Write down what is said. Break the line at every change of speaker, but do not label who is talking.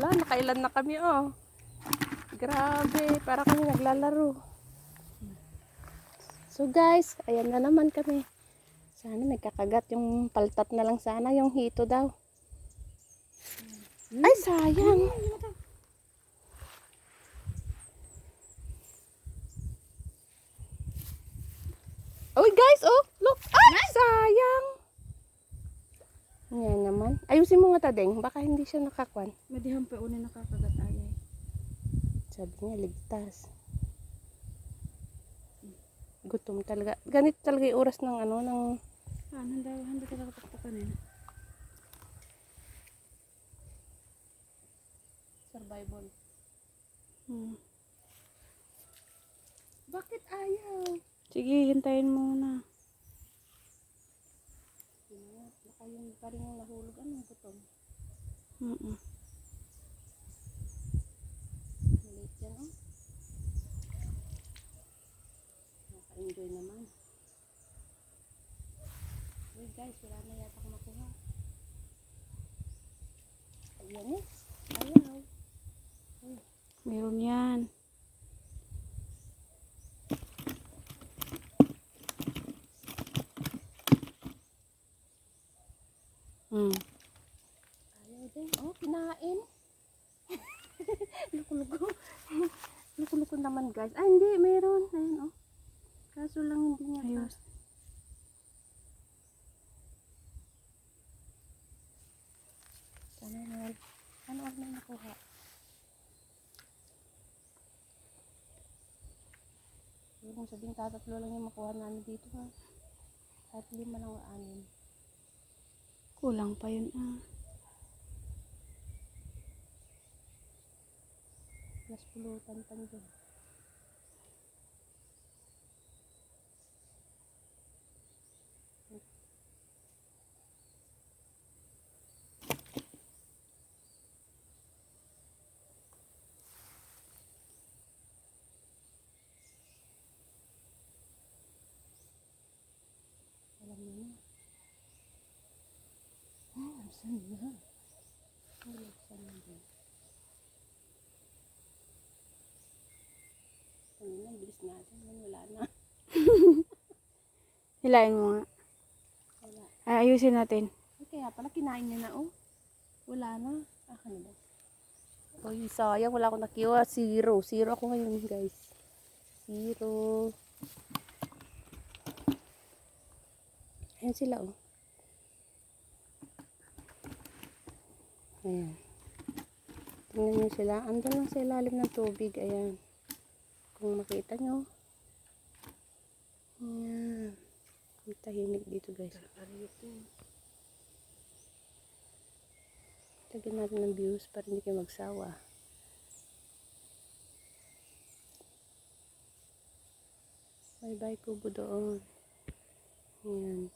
Wala, nakailan na kami oh. Grabe, para kami naglalaro. So guys, ayan na naman kami. Sana may kakagat yung paltat na lang sana, yung hito daw. Ay, sayang. Uy guys, oh, look. Ay, sayang. Yan naman. Ayusin mo nga tadeng, baka hindi siya nakakwan.
Madihang pa una nakakagat ayay.
Sabi niya, ligtas. Gutom talaga. Ganito talaga yung oras ng ano, ng...
Ah, handa, handa talaga pakpakan eh.
Survival.
Hmm.
Bakit ayaw?
Sige, hintayin mo na.
Yun na nga, baka yung pa rin yung nahulog. Ano, gutom?
Mm
Maliit yan, oh. Naka-enjoy naman. Uy guys, wala na yata akong makuha. Ayan eh. Ayaw.
Meron yan. Hmm.
Ayaw din. Oh, kinain. Luko-luko. Luko-luko naman guys. Ah, hindi. Meron. Ayun, oh. Kaso lang hindi niya.
Ayos.
Sana naman. Ano ang may nakuha? Mong sabihin tatatlo lang yung makuha namin dito ha. Kahit lima lang o anin.
Kulang pa yun ah.
Mas pulutan pa dyan. Alam mo na. Oh, saan na? Oh, din? Ano na, bilis natin. Wala na.
Hilain mo nga.
Wala.
Ay, ayusin natin.
Ay, kaya pala kinain niya na, oh. Wala na. Ah, ano ba? Uy, sayang. Wala akong nakiwa. Zero. Zero ako ngayon, guys. Zero. Ayan sila, oh. Ayan. Tingnan niyo sila. Andun lang sa ilalim ng tubig. Ayan. Kung makita nyo. Ayan. Ang tahimik dito, guys. Lagyan natin ng views para hindi kayo magsawa. Bye bye kubo doon. Ayan.